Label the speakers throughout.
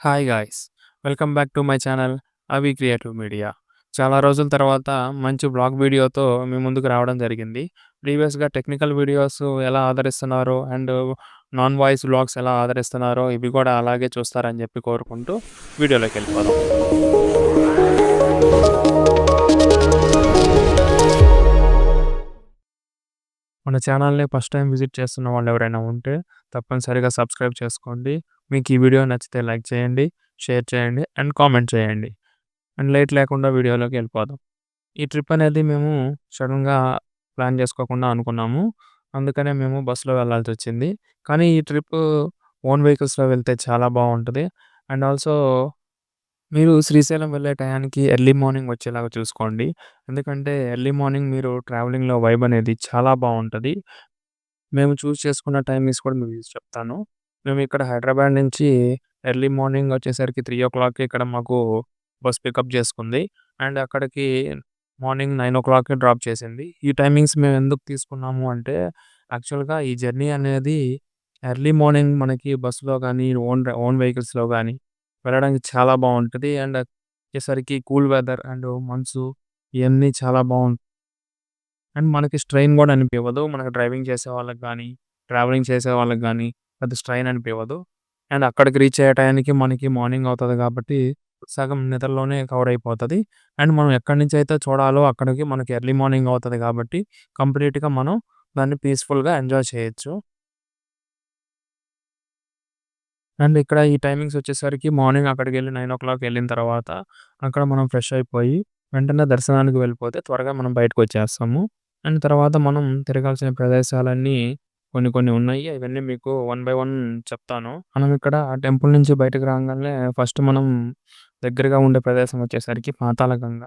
Speaker 1: Hi guys welcome back to my channel Avi creative media. చాలా రోజుల తర్వాత మంచి బ్లాగ్ వీడియోతో మీ ముందుకు రావడం జరిగింది. ప్రీవియస్గా టెక్నికల్ వీడియోస్ ఎలా ఆదరిస్తున్నారో అండ్ నాన్ వాయిస్ బ్లాగ్స్ ఎలా ఆదరిస్తున్నారో ఇవి కూడా అలాగే చూస్తారని చెప్పి కోరుకుంటూ వీడియోలోకి వెళ్ళిపోదాం. మన ఛానల్ని ఫస్ట్ టైం విజిట్ చేస్తున్న వాళ్ళు ఎవరైనా ఉంటే తప్పనిసరిగా సబ్స్క్రైబ్ చేసుకోండి. మీకు ఈ వీడియో నచ్చితే లైక్ చేయండి షేర్ చేయండి అండ్ కామెంట్ చేయండి. అండ్ లేట్ లేకుండా వీడియోలోకి వెళ్ళిపోదాం. ఈ ట్రిప్ అనేది మేము సడన్గా ప్లాన్ చేసుకోకుండా అనుకున్నాము. అందుకనే మేము బస్సులో వెళ్ళాల్సి వచ్చింది. కానీ ఈ ట్రిప్ ఓన్ వెహికల్స్లో వెళ్తే చాలా బాగుంటుంది. అండ్ ఆల్సో మీరు శ్రీశైలం వెళ్ళే టయానికి ఎర్లీ మార్నింగ్ వచ్చేలాగా చూసుకోండి. ఎందుకంటే ఎర్లీ మార్నింగ్ మీరు ట్రావెలింగ్లో వైబ్ అనేది చాలా బాగుంటుంది. మేము చూస్ చేసుకున్న టైమింగ్స్ కూడా మీకు చెప్తాను. మేము ఇక్కడ హైదరాబాద్ నుంచి ఎర్లీ మార్నింగ్ వచ్చేసరికి త్రీ ఓ క్లాక్కి ఇక్కడ మాకు బస్ పికప్ చేసుకుంది. అండ్ అక్కడికి మార్నింగ్ నైన్ ఓ క్లాక్కి డ్రాప్ చేసింది. ఈ టైమింగ్స్ మేము ఎందుకు తీసుకున్నాము అంటే యాక్చువల్గా ఈ జర్నీ అనేది ఎర్లీ మార్నింగ్ మనకి బస్సులో కానీ ఓన్ ఓన్ వెహికల్స్లో కానీ వెళ్ళడానికి చాలా బాగుంటుంది. అండ్ వచ్చేసరికి కూల్ వెదర్ అండ్ మంచు ఇవన్నీ చాలా బాగుంటుంది అండ్ మనకి స్ట్రెయిన్ కూడా అనిపించదు మనకి డ్రైవింగ్ చేసే వాళ్ళకి కానీ ట్రావెలింగ్ చేసే వాళ్ళకి కానీ పెద్ద స్ట్రెయిన్ అనిపించదు అండ్ అక్కడికి రీచ్ అయ్యే టైంకి మనకి మార్నింగ్ అవుతుంది కాబట్టి సగం నిద్రలోనే కవర్ అయిపోతుంది. అండ్ మనం ఎక్కడి నుంచి అయితే చూడాలో అక్కడికి మనకి ఎర్లీ మార్నింగ్ అవుతుంది కాబట్టి కంప్లీట్గా మనం దాన్ని పీస్ఫుల్గా ఎంజాయ్ చేయొచ్చు. అండ్ ఇక్కడ ఈ టైమింగ్స్ వచ్చేసరికి మార్నింగ్ అక్కడికి వెళ్ళి నైన్ ఓ క్లాక్ వెళ్ళిన తర్వాత అక్కడ మనం ఫ్రెష్ అయిపోయి వెంటనే దర్శనానికి వెళ్ళిపోతే త్వరగా మనం బయటకు వచ్చేస్తాము అండ్ తర్వాత మనం తిరగాల్సిన ప్రదేశాలన్నీ కొన్ని కొన్ని ఉన్నాయి. అవన్నీ మీకు వన్ బై వన్ చెప్తాను. మనం ఇక్కడ టెంపుల్ నుంచి బయటకు రాగానే ఫస్ట్ మనం దగ్గరగా ఉండే ప్రదేశం వచ్చేసరికి పాతాళ గంగ.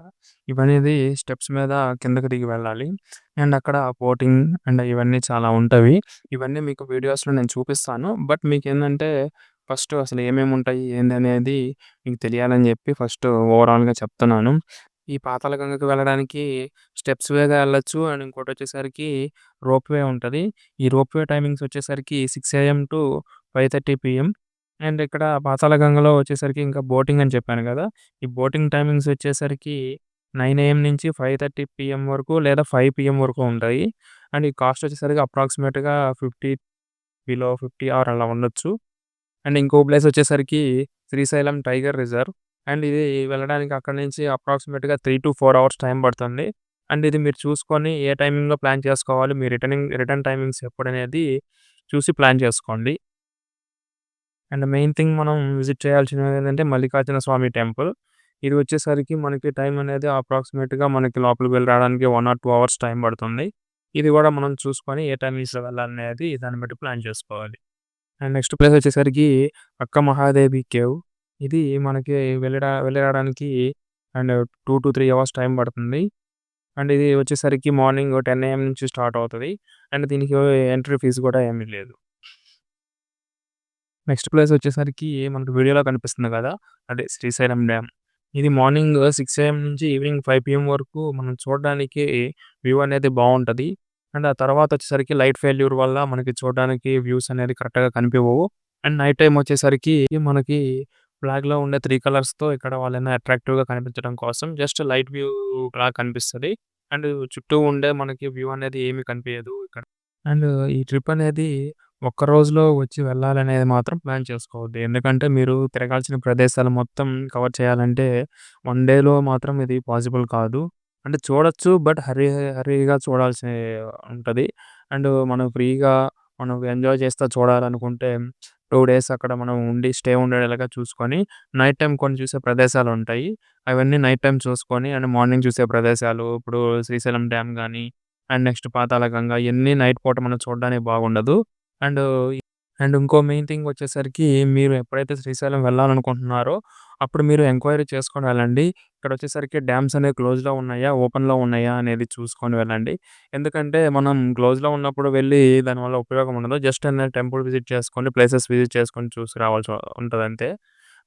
Speaker 1: ఇవన్నీ స్టెప్స్ మీద కిందకి దిగి వెళ్ళాలి. అండ్ అక్కడ బోటింగ్ అండ్ ఇవన్నీ చాలా ఉంటవి. ఇవన్నీ మీకు వీడియోస్లో నేను చూపిస్తాను. బట్ మీకు ఏంటంటే ఫస్ట్ అసలు ఏమేమి ఉంటాయి ఏంది అనేది మీకు తెలియాలని చెప్పి ఫస్ట్ ఓవరాల్గా చెప్తున్నాను. ఈ పాతాళ గంగకి వెళ్ళడానికి స్టెప్స్ వేగా వెళ్ళొచ్చు అండ్ ఇంకోటి వచ్చేసరికి రోప్ వే ఉంటుంది. ఈ రోప్వే టైమింగ్స్ వచ్చేసరికి six AM to five thirty PM. And ఇక్కడ పాతాళ గంగలో వచ్చేసరికి ఇంకా బోటింగ్ అని చెప్పాను కదా ఈ బోటింగ్ టైమింగ్స్ వచ్చేసరికి నైన్ ఏఎం నుంచి ఫైవ్ థర్టీ పిఎం వరకు లేదా ఫైవ్ పిఎం వరకు ఉంటాయి. అండ్ ఈ కాస్ట్ వచ్చేసరికి అప్రాక్సిమేట్గా ఫిఫ్టీ బిలో ఫిఫ్టీ ఆర్ అలా ఉండొచ్చు. అండ్ ఇంకో ప్లేస్ వచ్చేసరికి శ్రీశైలం టైగర్ రిజర్వ్. అండ్ ఇది వెళ్ళడానికి అక్కడ నుంచి అప్రాక్సిమేట్గా three to four hours time పడుతుంది. అండ్ ఇది మీరు చూసుకొని ఏ టైమింగ్లో ప్లాన్ చేసుకోవాలి మీ రిటర్నింగ్ రిటర్న్ టైమింగ్స్ ఎప్పుడనేది చూసి ప్లాన్ చేసుకోండి. అండ్ మెయిన్ థింగ్ మనం విజిట్ చేయాల్సినది ఏంటంటే మల్లికార్జున స్వామి టెంపుల్. ఇది వచ్చేసరికి మనకి టైం అనేది అప్రాక్సిమేట్గా మనకి లోపలికి వెళ్ళి రావడానికి one or two hours time పడుతుంది. ఇది కూడా మనం చూసుకొని ఏ టైమింగ్స్లో వెళ్ళాలనేది దాన్ని బట్టి ప్లాన్ చేసుకోవాలి. అండ్ నెక్స్ట్ ప్లేస్ వచ్చేసరికి అక్క మహాదేవి కేవ్. ఇది మనకి వెళ్ళడా వెళ్ళడానికి and two to three hours time పడుతుంది. అండ్ ఇది వచ్చేసరికి మార్నింగ్ టెన్ ఏఎం నుంచి స్టార్ట్ అవుతుంది. అండ్ దీనికి ఎంట్రీ ఫీజు కూడా ఏమీ లేదు. నెక్స్ట్ ప్లేస్ వచ్చేసరికి మనకు వీడియోలో కనిపిస్తుంది కదా అదే శ్రీశైలం డ్యామ్. ఇది మార్నింగ్ సిక్స్ ఏఎం నుంచి ఈవినింగ్ ఫైవ్ పిఎం వరకు మనం చూడడానికి వ్యూ అనేది బాగుంటుంది. అండ్ ఆ తర్వాత వచ్చేసరికి లైట్ ఫెయిల్యూర్ వల్ల మనకి చూడడానికి వ్యూస్ అనేది కరెక్ట్గా కనిపించవు అండ్ నైట్ టైం వచ్చేసరికి మనకి బ్లాక్లో ఉండే త్రీ కలర్స్తో ఇక్కడ వాళ్ళైనా అట్రాక్టివ్గా కనిపించడం కోసం జస్ట్ లైట్ వ్యూ లా కనిపిస్తుంది. అండ్ చుట్టూ ఉండే మనకి వ్యూ అనేది ఏమి కనిపించదు ఇక్కడ. అండ్ ఈ ట్రిప్ అనేది ఒక్క రోజులో వచ్చి వెళ్ళాలనేది మాత్రం ప్లాన్ చేసుకోవద్దు. ఎందుకంటే మీరు తిరగాల్సిన ప్రదేశాలు మొత్తం కవర్ చేయాలంటే వన్ డేలో మాత్రం ఇది పాసిబుల్ కాదు. అంటే చూడొచ్చు బట్ హరీ హరీగా చూడాల్సి ఉంటుంది. అండ్ మనం ఫ్రీగా మనం ఎంజాయ్ చేస్తూ చూడాలనుకుంటే టూ డేస్ అక్కడ మనం ఉండి స్టే ఉండేలాగా చూసుకొని నైట్ టైం కొన్ని చూసే ప్రదేశాలు ఉంటాయి. అవన్నీ నైట్ టైం చూసుకొని అండ్ మార్నింగ్ చూసే ప్రదేశాలు ఇప్పుడు శ్రీశైలం డ్యామ్ కానీ అండ్ నెక్స్ట్ పాతాళ గంగ ఇవన్నీ నైట్ పూట మనం చూడడానికి బాగుండదు. అండ్ అండ్ ఇంకో మెయిన్ థింగ్ వచ్చేసరికి మీరు ఎప్పుడైతే శ్రీశైలం వెళ్ళాలనుకుంటున్నారో అప్పుడు మీరు ఎంక్వైరీ చేసుకొని వెళ్ళండి. ఇక్కడ వచ్చేసరికి డ్యామ్స్ అనేవి క్లోజ్లో ఉన్నాయా? ఓపెన్లో ఉన్నాయా? అనేది చూసుకొని వెళ్ళండి. ఎందుకంటే మనం క్లోజ్లో ఉన్నప్పుడు వెళ్ళి దానివల్ల ఉపయోగం ఉండదు. జస్ట్ అనేది టెంపుల్ విజిట్ చేసుకొని ప్లేసెస్ విజిట్ చేసుకొని చూసి రావాల్సి ఉంటుంది అంతే.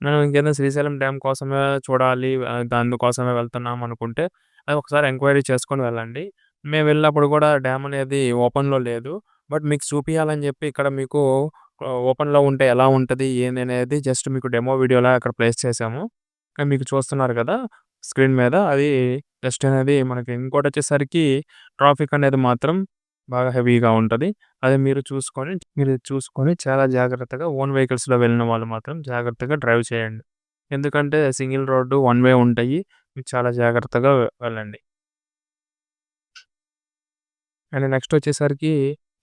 Speaker 1: మనం ఇంకేదైనా శ్రీశైలం డ్యామ్ కోసమే చూడాలి దానికోసమే వెళ్తున్నాం అనుకుంటే అది ఒకసారి ఎంక్వైరీ చేసుకొని వెళ్ళండి. మేము వెళ్ళినప్పుడు కూడా డ్యామ్ అనేది ఓపెన్లో లేదు. బట్ మీకు చూపించాలని చెప్పి ఇక్కడ మీకు ఓపెన్‌లో ఉంటే ఎలా ఉంటది? ఏంది అనేది జస్ట్ మీకు డెమో వీడియోలా అక్కడ ప్లేస్ చేసాము. కానీ మీకు చూస్తున్నారు కదా! స్క్రీన్ మీద అది జస్ట్ అనేది మనకి ఇంకోటొచ్చేసరికి ట్రాఫిక్ అనేది మాత్రం బాగా హెవీగా ఉంటది. అది మీరు చూసుకొని మీరు చూసుకొని చాలా జాగ్రత్తగా ఓన్ వెహికల్స్‌లో వెళ్ళిన వాళ్ళు మాత్రం జాగ్రత్తగా డ్రైవ్ చేయండి. ఎందుకంటే సింగిల్ రోడ్డు, వన్ వే ఉంటాయి. మీరు చాలా జాగ్రత్తగా వెళ్ళండి. అండ్ నెక్స్ట్ వచ్చేసరికి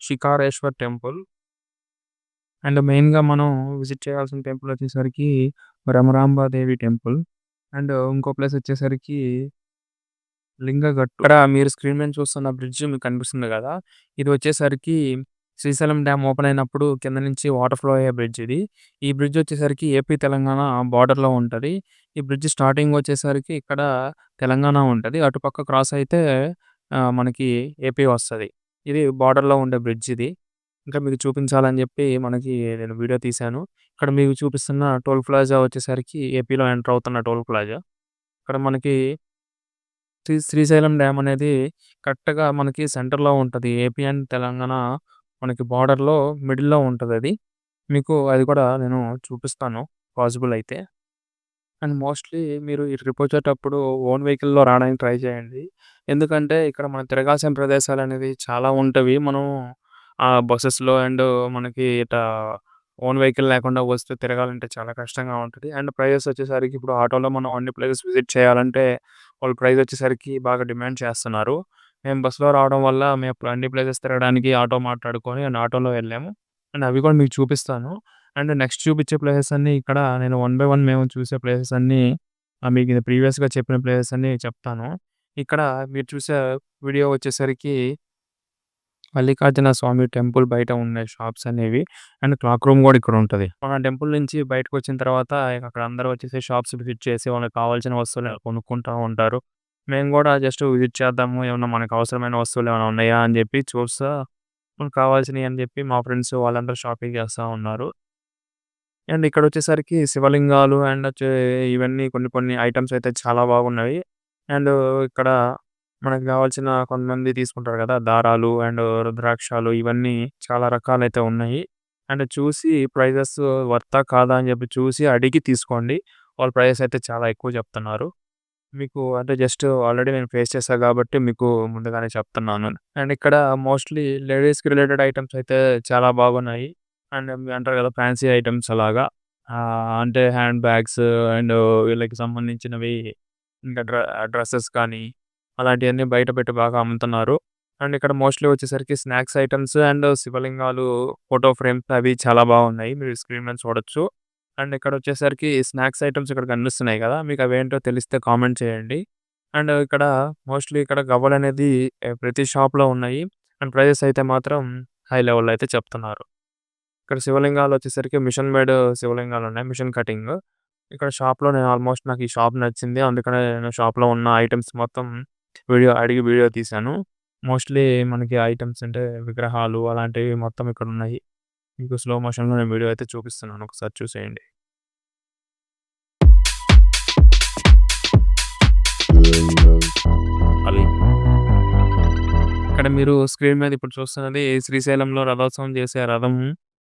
Speaker 1: షికారేశ్వర్ టెంపుల్. అండ్ మెయిన్‌గా మనం విజిట్ చేయాల్సిన టెంపుల్ వచ్చేసరికి రమరాంబాదేవి టెంపుల్. అండ్ ఇంకో ప్లేస్ వచ్చేసరికి లింగగట్టు. ఇక్కడ మీరు స్క్రీన్ మీద చూస్తున్న బ్రిడ్జ్ మీకు కనిపిస్తుంది కదా ఇది వచ్చేసరికి శ్రీశైలం డ్యామ్ ఓపెన్ అయినప్పుడు కింద నుంచి వాటర్ ఫ్లో అయ్యే బ్రిడ్జ్ ఇది. ఈ బ్రిడ్జ్ వచ్చేసరికి ఏపీ, తెలంగాణ బార్డర్లో ఉంటది. ఈ బ్రిడ్జ్ స్టార్టింగ్ వచ్చేసరికి ఇక్కడ తెలంగాణ ఉంటది. అటుపక్క క్రాస్ అయితే మనకి ఏపీ వస్తది. ఇది బార్డర్‌లో ఉండే బ్రిడ్జ్ ఇది. ఇంకా మీకు చూపించాలని చెప్పి మనకి నేను వీడియో తీశాను. ఇక్కడ మీకు చూపిస్తున్న టోల్ ప్లాజా వచ్చేసరికి ఏపీలో ఎంటర్ అవుతున్న టోల్ ప్లాజా. ఇక్కడ మనకి శ్రీ శ్రీశైలం డ్యామ్ అనేది కరెక్ట్‌గా మనకి సెంటర్‌లో ఉంటది. ఏపీ అండ్ తెలంగాణ మనకి బార్డర్‌లో మిడిల్‌లో ఉంటదది. మీకు అది కూడా నేను చూపిస్తాను పాసిబుల్ అయితే. అండ్ మోస్ట్‌లీ మీరు ఈ ట్రిప్ వచ్చేటప్పుడు ఓన్ వెహికల్‌లో రావడానికి ట్రై చేయండి. ఎందుకంటే ఇక్కడ మనం తిరగాల్సిన ప్రదేశాలనేవి చాలా ఉంటవి. మనం ఆహ్, బసెస్‌లో అండ్ మనకి ఇటా ఓన్ వెహికల్ లేకుండా వస్తే తిరగాలంటే చాలా కష్టంగా ఉంటది. అండ్ ప్రైజెస్ వచ్చేసరికి ఇప్పుడు ఆటోలో మనం అన్ని ప్లేసెస్ విజిట్ చేయాలంటే వాళ్ళు ప్రైస్ వచ్చేసరికి బాగా డిమాండ్ చేస్తున్నారు. మేము బస్సులో రావడం వల్ల మేము అన్ని ప్లేసెస్ తిరగడానికి ఆటో మాట్లాడుకొని అండ్ ఆటోలో వెళ్ళాము. అండ్ అవి కూడా మీకు చూపిస్తాను. అండ్ నెక్స్ట్ చూపించే ప్లేసెస్ అన్నీ ఇక్కడ నేను వన్ బై వన్ మేము చూసే ప్లేసెస్ అన్నీ ఆహ్, మీకు ఇది ప్రీవియస్‌గా చెప్పిన ప్లేసెస్ అన్నీ చెప్తాను. ఇక్కడ మీరు చూసే వీడియో వచ్చేసరికి మల్లికార్జున స్వామి టెంపుల్ బయట ఉన్న షాప్స్ అనేవి అండ్ క్లాక్ రూమ్ కూడా ఇక్కడ ఉంటది. మన టెంపుల్ నుంచి బయటకొచ్చిన తర్వాత అక్కడ అందరూ వచ్చేసి షాప్స్ విజిట్ చేసి వాళ్ళకి కావాల్సిన వస్తువులు కొనుక్కుంటా ఉంటారు. మేము కూడా జస్ట్ విజిట్ చేద్దాము. ఏమన్నా మనకు అవసరమైన వస్తువులు ఏమైనా ఉన్నాయా అని చెప్పి చూస్తా మనకు కావాల్సినవి అని చెప్పి మా ఫ్రెండ్స్ వాళ్ళందరూ షాపింగ్ చేస్తా ఉన్నారు. అండ్ ఇక్కడ వచ్చేసరికి శివలింగాలు అండ్ వచ్చే ఇవన్నీ కొన్ని కొన్ని ఐటమ్స్ అయితే చాలా బాగున్నవి. అండ్ ఇక్కడ మనకు కావాల్సిన కొంతమంది తీసుకుంటారు కదా దారాలు అండ్ రుద్రాక్షాలు ఇవన్నీ చాలా రకాలైతే ఉన్నాయి. అండ్ చూసి ప్రైజెస్ వర్తా కాదా అని చెప్పి చూసి అడిగి తీసుకోండి. వాళ్ళ ప్రైజెస్ అయితే చాలా ఎక్కువ చెప్తున్నారు. మీకు అంటే జస్ట్ ఆల్రెడీ నేను ఫేస్ చేశా కాబట్టి మీకు ముందుగానే చెప్తున్నాను. అండ్ ఇక్కడ మోస్ట్‌లీ లేడీస్‌కి రిలేటెడ్ ఐటెమ్స్ అయితే చాలా బాగున్నాయి. అండ్ అంటారు కదా ఫ్యాన్సీ ఐటెమ్స్ అలాగా. ఆహ్, అంటే హ్యాండ్ బ్యాగ్స్ అండ్ వీళ్ళకి సంబంధించినవి ఇంకా డ్ర డ్రెస్సెస్ కానీ అలాంటివన్నీ బయట పెట్టి బాగా అమ్ముతున్నారు. అండ్ ఇక్కడ మోస్ట్‌లీ వచ్చేసరికి స్నాక్స్ ఐటమ్స్ అండ్ శివలింగాలు ఫోటో ఫ్రేమ్స్ అవి చాలా బాగున్నాయి. మీరు స్క్రీన్ మీద చూడొచ్చు. అండ్ ఇక్కడ వచ్చేసరికి స్నాక్స్ ఐటమ్స్ ఇక్కడ కనిపిస్తున్నాయి కదా మీకు అవేంటో తెలిస్తే కామెంట్ చేయండి. అండ్ ఇక్కడ మోస్ట్‌లీ ఇక్కడ గవ్వలు అనేది ప్రతి షాప్‌లో ఉన్నాయి. అండ్ ప్రైజెస్ అయితే మాత్రం హై లెవెల్‌లో అయితే చెప్తున్నారు. ఇక్కడ శివలింగాలు వచ్చేసరికి మిషన్ మేడ్ శివలింగాలున్నాయి. Machine cutting. ఇక్కడ షాప్‌లో నేను ఆల్మోస్ట్ నాకు ఈ షాప్ నచ్చింది. అందుకనే నేను షాప్‌లో ఉన్న ఐటెమ్స్ మొత్తం వీడియో అడిగి వీడియో తీశాను. మోస్ట్‌లీ మనకి ఐటెమ్స్ అంటే విగ్రహాలు అలాంటివి మొత్తం ఇక్కడున్నాయి. మీకు స్లో మోషన్‌లో నేను వీడియో అయితే చూపిస్తున్నాను. ఒకసారి చూసేయండి. అది. ఇక్కడ మీరు స్క్రీన్ మీద ఇప్పుడు చూస్తున్నది శ్రీశైలంలో రథోత్సవం చేసే రథం.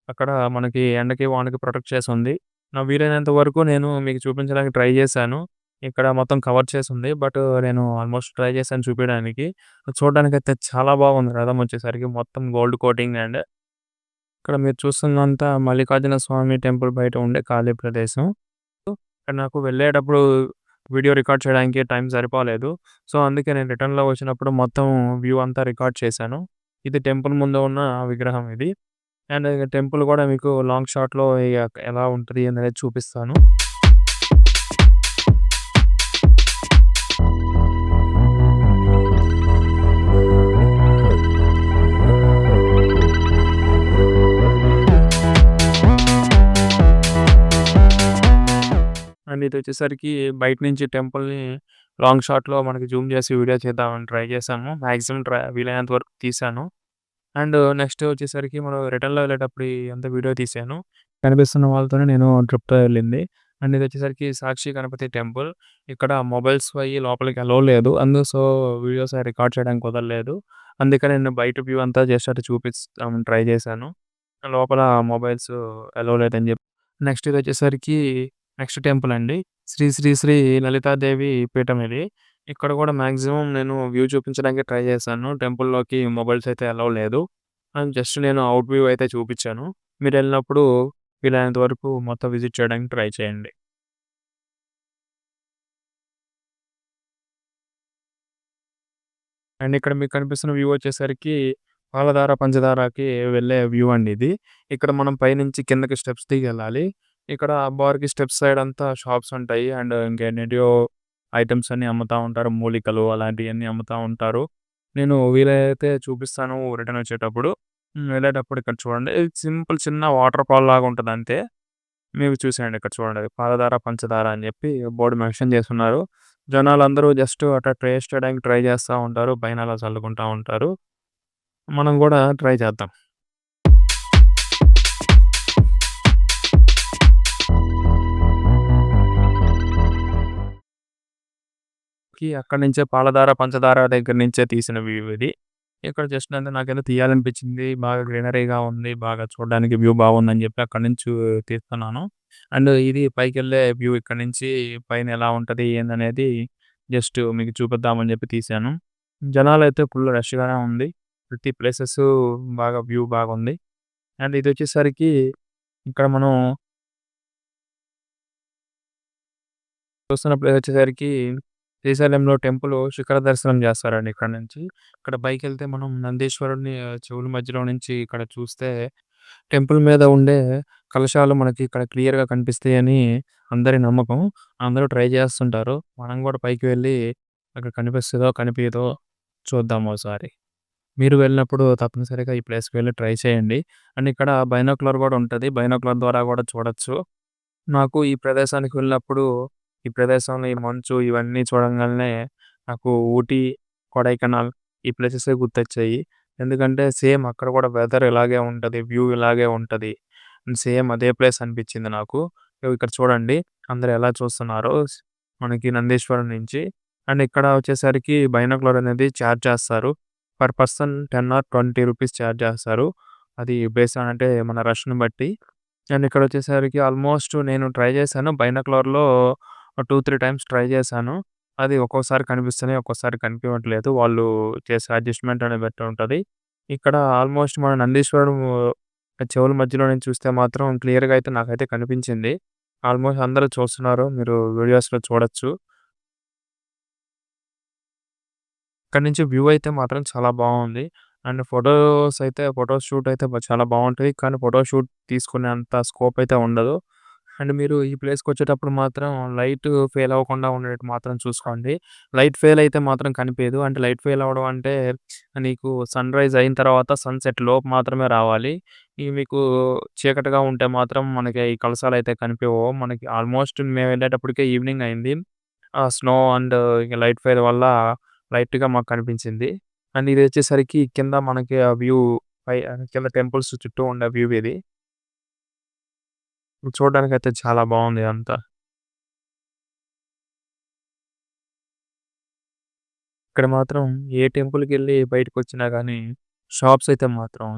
Speaker 1: అక్కడ మనకి ఎండకి, వానకి ప్రొటెక్ట్ చేసుంది. నా వీలైనంత వరకు నేను మీకు చూపించడానికి ట్రై చేశాను. ఇక్కడ మొత్తం కవర్ చేసుంది. బట్ నేను ఆల్మోస్ట్ ట్రై చేశాను చూపియడానికి. చూడడానికైతే చాలా బాగుంది రథం వచ్చేసరికి మొత్తం గోల్డ్ కోటింగ్ అండ్ ఇక్కడ మీరు చూస్తున్నంత మల్లికార్జున స్వామి టెంపుల్ బయట ఉండే ఖాళీ ప్రదేశం. ఇక్కడ నాకు వెళ్ళేటప్పుడు వీడియో రికార్డ్ చేయడానికి టైం సరిపోలేదు. సో, అందుకే నేను రిటర్న్‌లో వచ్చినప్పుడు మొత్తం వ్యూ అంతా రికార్డ్ చేశాను. ఇది టెంపుల్ ముందు ఉన్న విగ్రహం ఇది. అండ్ టెంపుల్ కూడా మీకు లాంగ్ షాట్‌లో ఎలా ఉంటుంది అనేది చూపిస్తాను. అండ్ ఇది వచ్చేసరికి బయట నుంచి టెంపుల్‌ని లాంగ్ షాట్‌లో మనకి జూమ్ చేసి వీడియో చేద్దామని ట్రై చేశాను. మ్యాక్సిమం ట్రై వీలైనంత వరకు తీశాను. అండ్ నెక్స్ట్ వచ్చేసరికి మనం రిటర్న్‌లో వెళ్ళేటప్పుడు అంత వీడియో తీశాను. కనిపిస్తున్న వాళ్ళతోనే నేను ట్రిప్‌తో వెళ్ళింది. అండ్ ఇదొచ్చేసరికి సాక్షి గణపతి టెంపుల్. ఇక్కడ మొబైల్స్ అయి లోపలికి అలో లేదు. అందు సో, వీడియోస్ అయి రికార్డ్ చేయడానికి కుదరలేదు. అందుకని నేను బయట వ్యూ అంతా జస్ట్ అటు ట్రై చేశాను. లోపల మొబైల్స్ అలో లేదని చెప్పి నెక్స్ట్ ఇదొచ్చేసరికి నెక్స్ట్ టెంపుల్ అండి. శ్రీ శ్రీ శ్రీ లలితాదేవి పీఠం ఇది. ఇక్కడ గూడా మాక్సిమం నేను వ్యూ చూపించడానికి ట్రై చేశాను. టెంపుల్‌లోకి మొబైల్స్ అయితే అలౌ లేదు. అండ్ జస్ట్ నేను ఔట్ వ్యూ అయితే చూపిచ్చాను. మీరెళ్ళినప్పుడు వీలైనంత వరకు మొత్తం విజిట్ చేయడానికి ట్రై చేయండి. అండ్ ఇక్కడ మీకు కనిపిస్తున్న వ్యూ వచ్చేసరికి పాలధార, పంచదారకి వెళ్ళే వ్యూ అండి ఇది. ఇక్కడ మనం పైనుంచి కిందకి స్టెప్స్ దిగెళ్ళాలి. ఇక్కడ బార్‌కి స్టెప్స్ సైడ్ అంతా షాప్స్ ఉంటాయి. అండ్ ఇంకేంటేంటియో ఐటమ్స్ అన్నీ అమ్ముతా ఉంటారు. మూలికలు అలాంటియన్నీ అమ్ముతా ఉంటారు. నేను వీలైతే చూపిస్తాను రిటర్న్ వచ్చేటప్పుడు. వెళ్ళేటప్పుడు ఇక్కడ చూడండి. ఇది సింపుల్ చిన్న వాటర్ ఫాల్ లాగా ఉంటుంది అంతే మీకు చూసేయండి ఇక్కడ చూడండి. పాలధార, పంచదార అని చెప్పి బోర్డు మెన్షన్ చేస్తున్నారు జనాలు అందరూ జస్ట్ అట్లా టేస్ట్ చేయడానికి ట్రై చేస్తా ఉంటారు. పైన అలా చల్లుకుంటూ ఉంటారు. మనం కూడా ట్రై చేద్దాం. కి అక్కడి నుంచే పాలధార, పంచదార దగ్గర నుంచే తీసిన వ్యూ ఇది. ఇక్కడ జస్ట్ అంటే నాకేదో తీయాలనిపించింది. బాగా గ్రీనరీగా ఉంది. బాగా చూడడానికి వ్యూ బాగుందని చెప్పి అక్కడి నుంచి తీస్తున్నాను. అండ్ ఇది పైకి వెళ్ళే వ్యూ ఇక్కడి నుంచి పైన ఎలా ఉంటది ఏందనేది జస్ట్ మీకు చూపిద్దామని తీసాను తీశాను. అయితే ఫుల్ రష్‌గానే ఉంది. ప్రతి ప్లేసెస్ బాగా వ్యూ బాగుంది. అండ్ ఇది వచ్చేసరికి ఇక్కడ మనం చూస్తున్న ప్లేస్ వచ్చేసరికి శ్రీశైలంలో టెంపుల్ శిఖర దర్శనం చేస్తారండి ఇక్కడ నుంచి. ఇక్కడ పైకెళ్తే మనం నందీశ్వరుడిని చెవుల మధ్యలో నుంచి ఇక్కడ చూస్తే టెంపుల్ మీద ఉండే కలశాలు మనకి ఇక్కడ క్లియర్‌గా కనిపిస్తాయని అందరి నమ్మకం. అందరూ ట్రై చేస్తుంటారు. మనం గూడా పైకి వెళ్ళి అక్కడ కనిపిస్తదో, కనిపియదో చూద్దాం ఓసారి. మీరు వెళ్ళినప్పుడు తప్పనిసరిగా ఈ ప్లేస్‌కి వెళ్ళి ట్రై చేయండి. అండ్ ఇక్కడ బైనాక్యులర్ గూడా ఉంటది. బైనాక్యులర్ ద్వారా గూడా చూడొచ్చు. నాకు ఈ ప్రదేశానికి వెళ్ళినప్పుడు ఈ ప్రదేశంలో ఈ మంచు ఇవన్నీ చూడంగానే నాకు ఊటీ, కొడైకెనాల్ ఈ ప్లేసెసే గుర్తొచ్చాయి. ఎందుకంటే సేమ్ అక్కడ కూడా వెదర్ ఇలాగే ఉంటది. వ్యూ ఇలాగే ఉంటది. సేమ్ అదే ప్లేస్ అనిపించింది నాకు. ఇక్కడ చూడండి అందరూ ఎలా చూస్తున్నారో మనకి నందీశ్వరం నుంచి. అండ్ ఇక్కడ వచ్చేసరికి బైనాక్యులర్ అనేది చార్జ్ చేస్తారు. Per person 10 or 20 rupees charge చేస్తారు. అది బేస్ అంటే మన రష్‌ని బట్టి. అండ్ ఇక్కడ వచ్చేసరికి ఆల్మోస్ట్ నేను ట్రై చేశాను. బైనాక్యులర్‌లో 2, 3 టైమ్స్ ట్రై చేశాను. అది ఒక్కోసారి కనిపిస్తున్నాయి. ఒక్కోసారి కనిపించట్లేదు వాళ్ళు చేసే అడ్జస్ట్‌మెంట్ అనేది బట్టి ఉంటది. ఇక్కడ ఆల్మోస్ట్ మన నందీశ్వరం చెవుల మధ్యలో నుంచి చూస్తే మాత్రం క్లియర్‌గా అయితే నాకైతే కనిపించింది. ఆల్మోస్ట్ అందరూ చూస్తున్నారు. మీరు వీడియోస్‌లో చూడొచ్చు. ఇక్కడ నుంచి వ్యూ అయితే మాత్రం చాలా బాగుంది. అండ్ ఫోటోస్ అయితే ఫోటో షూట్ అయితే చాలా బాగుంటది. కానీ ఫోటో షూట్ తీసుకునేంత స్కోప్ అయితే ఉండదు. అండ్ మీరు ఈ ప్లేస్‌కొచ్చేటప్పుడు మాత్రం లైట్ ఫెయిల్ అవ్వకుండా ఉండేటట్టు మాత్రం చూసుకోండి. లైట్ ఫెయిల్ అయితే మాత్రం కనిపియదు. అంటే లైట్ ఫెయిల్ అవ్వడం అంటే నీకు సన్‌రైజ్ అయిన తర్వాత సన్‌సెట్ లోపు మాత్రమే రావాలి. ఇవి మీకు చీకటిగా ఉంటే మాత్రం మనకి ఈ కలశాలైతే కనిపియవు. మనకి ఆల్మోస్ట్ మేము వెళ్ళేటప్పటికే ఈవినింగ్ అయింది. ఆ స్నో అండ్ లైట్ ఫెయిల్ వల్ల లైట్‌గా మాకు కనిపించింది. అండ్ ఇది వచ్చేసరికి కింద మనకి ఆ వ్యూ పై కింద టెంపుల్స్ చుట్టూ ఉండే వ్యూ ఇది. చూడడానికైతే చాలా బాగుంది అంతా ఇక్కడ మాత్రం ఏ టెంపుల్‌కెళ్ళి బయటకొచ్చినా గానీ షాప్స్ అయితే మాత్రం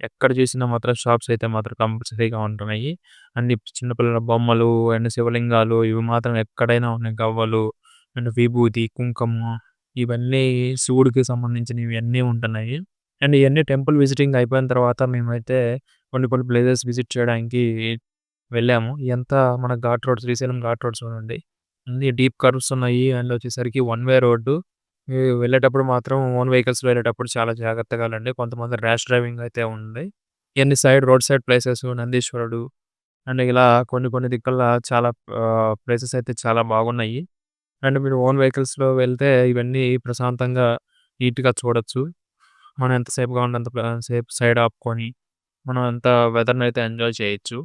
Speaker 1: ఎక్కడ చూసినా మాత్రం షాప్స్ అయితే మాత్రం కంపల్సరీగా ఉంటున్నాయి. అండ్ చిన్న పిల్లల బొమ్మలు అండ్ శివలింగాలు ఇవి మాత్రం ఎక్కడైనా ఉన్నాయి. గవ్వలు అండ్ విభూది, కుంకుమ ఇవన్నీ శివుడికి సంబంధించినవి అన్నీ ఉంటున్నాయి. అండ్ ఇయన్నీ టెంపుల్ విజిటింగ్ అయిపోయిన తర్వాత మేమైతే కొన్ని కొన్ని ప్లేసెస్ విజిట్ చేయడానికి వెళ్ళాము. ఇయంతా మన ghat road Srisailam ghat road చూడండి. అన్ని డీప్ కర్వ్స్ ఉన్నాయి. అండ్ వచ్చేసరికి వన్ వే రోడ్డు. మీరు వెళ్ళేటప్పుడు మాత్రం ఓన్ వెహికల్స్‌లో వెళ్ళేటప్పుడు చాలా జాగ్రత్తగా వెళ్ళండి. కొంతమంది ర్యాష్ డ్రైవింగ్ అయితే ఉంది. ఇయన్నీ సైడ్ రోడ్ సైడ్ ప్లేసెస్ నందీశ్వరుడు అండ్ ఇలా కొన్ని కొన్ని దిక్కుల చాలా ఆహ్, ప్లేసెస్ అయితే చాలా బాగున్నాయి. అండ్ మీరు ఓన్ వెహికల్స్‌లో వెళ్తే ఇవన్నీ ప్రశాంతంగా నీట్‌గా చూడొచ్చు. మనం ఎంత సేపుగా కావాలంటే అంత సేపు సైడ్ ఆపుకొని మనం అంత వెదర్‌నైతే ఎంజాయ్ చేయొచ్చు.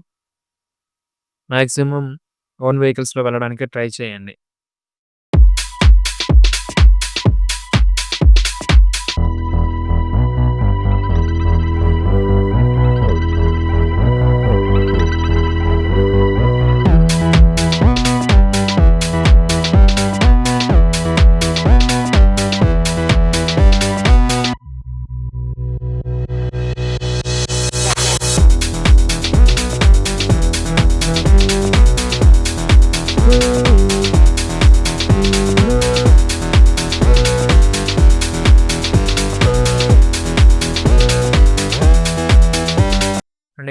Speaker 1: మ్యాక్సిమం ఓన్ వెహికల్స్‌లో వెళ్ళడానికే ట్రై చేయండి.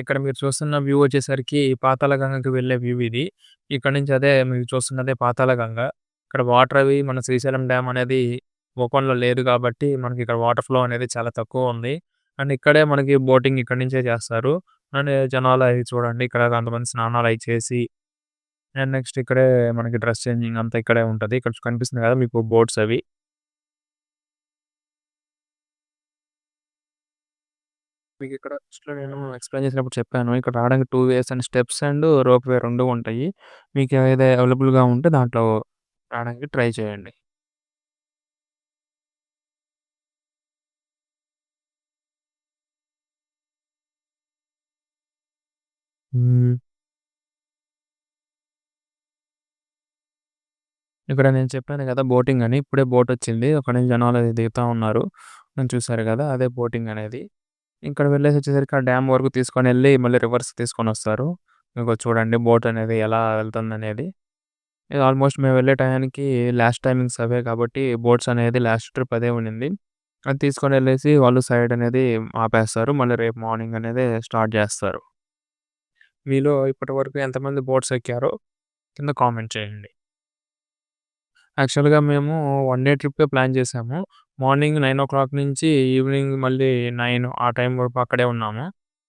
Speaker 1: ఇక్కడ మీరు చూస్తున్న వ్యూ వచ్చేసరికి పాతాళగంగకి వెళ్ళే వ్యూ ఇది. ఇక్కడ నుంచి అదే మీరు చూస్తున్నదే పాతాళగంగ. ఇక్కడ వాటర్ అవి మన శ్రీశైలం డ్యామ్ అనేది ఓపెన్‌లో లేదు కాబట్టి మనకి ఇక్కడ వాటర్ ఫ్లో అనేది చాలా తక్కువ ఉంది. అండ్ ఇక్కడే మనకి బోటింగ్ ఇక్కడ నుంచే చేస్తారు. అండ్ జనాలు అవి చూడండి ఇక్కడ కొంతమంది స్నానాలు అవి చేసి అండ్ నెక్స్ట్ ఇక్కడే మనకి డ్రెస్ చేంజింగ్ అంతా ఇక్కడే ఉంటది. ఇక్కడ కనిపిస్తుంది కదా మీకు బోట్స్ అవి. మీకు ఇక్కడ ఫస్ట్‌లో నేను ఎక్స్‌ప్లెయిన్ చేసినప్పుడు చెప్పాను. ఇక్కడ రావడానికి 2 ways and steps and rope way 2 ఉంటాయి. మీకు ఏది అవైలబుల్‌గా ఉంటే దాంట్లో రావడానికి ట్రై చేయండి. హ్మ్. ఇక్కడ నేను చెప్పాను కదా! బోటింగ్ అని. ఇప్పుడే బోట్ వచ్చింది. అక్కడి నుంచి జనాలు అది దిగుతా ఉన్నారు. నేను చూసారు కదా! అదే బోటింగ్ అనేది. ఇక్కడ వెళ్ళేసి వచ్చేసరికి ఆ డ్యామ్ వరకు తీసుకొని వెళ్ళి మళ్ళీ రివర్స్ తీసుకొని వస్తారు ఇంకో చూడండి బోట్ అనేది ఎలా వెళ్తుంది అనేది ఇది ఆల్మోస్ట్ మేము వెళ్ళే టయానికి లాస్ట్ టైమింగ్స్ అవే కాబట్టి బోట్స్ అనేది లాస్ట్ ట్రిప్ అదే ఉండింది. అది తీసుకొని వెళ్ళేసి వాళ్ళు సైడ్ అనేది ఆపేస్తారు. మళ్ళీ రేపు మార్నింగ్ అనేది స్టార్ట్ చేస్తారు మీలో ఇప్పటి వరకు ఎంతమంది బోట్స్ ఎక్కారో కింద కామెంట్ చేయండి. యాక్చువల్‌గా మేము వన్ డే ట్రిప్పే ప్లాన్ చేసాము. మార్నింగ్ 9:00 నుంచి ఈవినింగ్ మళ్ళీ 9 ఆ టైం వరకు అక్కడే ఉన్నాము.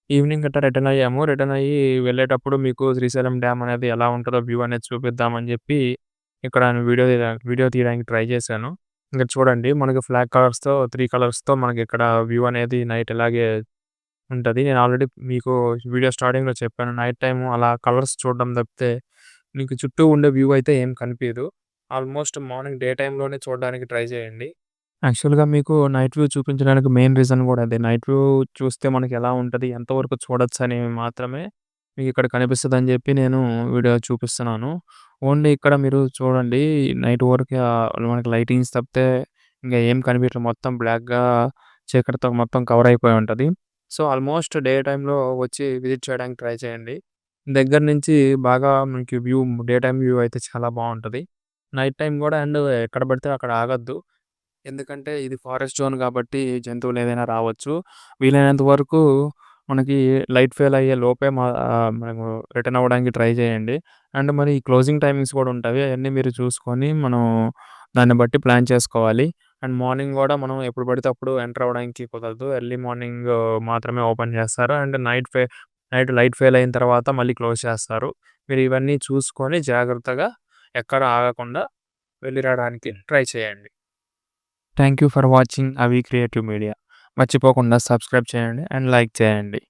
Speaker 1: ఈవినింగ్ గట్టా రిటర్న్ అయ్యాము. రిటర్న్ అయ్యి వెళ్ళేటప్పుడు మీకు శ్రీశైలం డ్యామ్ అనేది ఎలా ఉంటదో వ్యూ అనేది చూపిద్దామని చెప్పి ఇక్కడ వీడియో వీడియో తీయడానికి ట్రై చేశాను. ఇక్కడ చూడండి మనకి ఫ్లాగ్ కలర్స్‌తో 3 కలర్స్‌తో మనకిక్కడ వ్యూ అనేది నైట్ ఇలాగే ఉంటది. నేను ఆల్రెడీ మీకు వీడియో స్టార్టింగ్‌లో చెప్పాను. నైట్ టైమ్ అలా కలర్స్ చూడడం తప్పితే మీకు చుట్టూ ఉండే వ్యూ అయితే ఏం కనిపియదు. ఆల్మోస్ట్ మార్నింగ్ డే టైమ్‌లోనే చూడడానికి ట్రై చేయండి. యాక్చువల్‌గా మీకు నైట్ వ్యూ చూపించడానికి మెయిన్ రీజన్ గూడా అదే. నైట్ వ్యూ చూస్తే మనకి ఎలా ఉంటది, ఎంతవరకు చూడొచ్చని మాత్రమే మీకిక్కడ కనిపిస్తదని జెప్పి నేను వీడియో చూపిస్తున్నాను. ఓన్లీ ఇక్కడ మీరు చూడండి నైట్ వరకే ఆహ్, మనకి లైటింగ్స్ తప్పితే ఇంక ఏం కనిపియట్లేదు మొత్తం బ్లాక్‌గా చీకటితో మొత్తం కవర్ అయిపోయి ఉంటది. సో, ఆల్మోస్ట్ డే టైమ్‌లో వచ్చి విజిట్ చేయడానికి ట్రై చేయండి. దగ్గర నుంచి బాగా మీకు వ్యూ డే టైమ్ వ్యూ అయితే చాలా బావుంటది. నైట్ టైమ్ గూడా అండ్ ఎక్కడ పడితే అక్కడ ఆగొద్దు. ఎందుకంటే ఇది ఫారెస్ట్ జోన్ కాబట్టి జంతువులు ఏదైనా రావచ్చు. వీలైనంత వరకు మనకి లైట్ ఫెయిల్ అయ్యే లోపే మా ఆహ్, మనము రిటర్న్ అవ్వడానికి ట్రై చేయండి. అండ్ మరి క్లోజింగ్ టైమింగ్స్ కూడా ఉంటాయి. అయన్నీ మీరు చూసుకొని మనం దాన్ని బట్టి ప్లాన్ చేసుకోవాలి. అండ్ మార్నింగ్ గూడా మనం ఎప్పుడు పడితే అప్పుడు ఎంటర్ అవ్వడానికి కుదరదు. ఎర్లీ మార్నింగ్ మాత్రమే ఓపెన్ చేస్తారు. అండ్ నైట్ ఫె నైట్ లైట్ ఫెయిల్ అయిన తర్వాత మళ్ళీ క్లోజ్ చేస్తారు. మీరు ఇవన్నీ చూసుకొని జాగ్రత్తగా ఎక్కడ ఆగకుండా వెళ్ళి రావడానికి ట్రై చేయండి. Thank you for watching Avi creative media. మర్చిపోకుండా సబ్స్క్రైబ్ చేయండి అండ్ లైక్ చేయండి.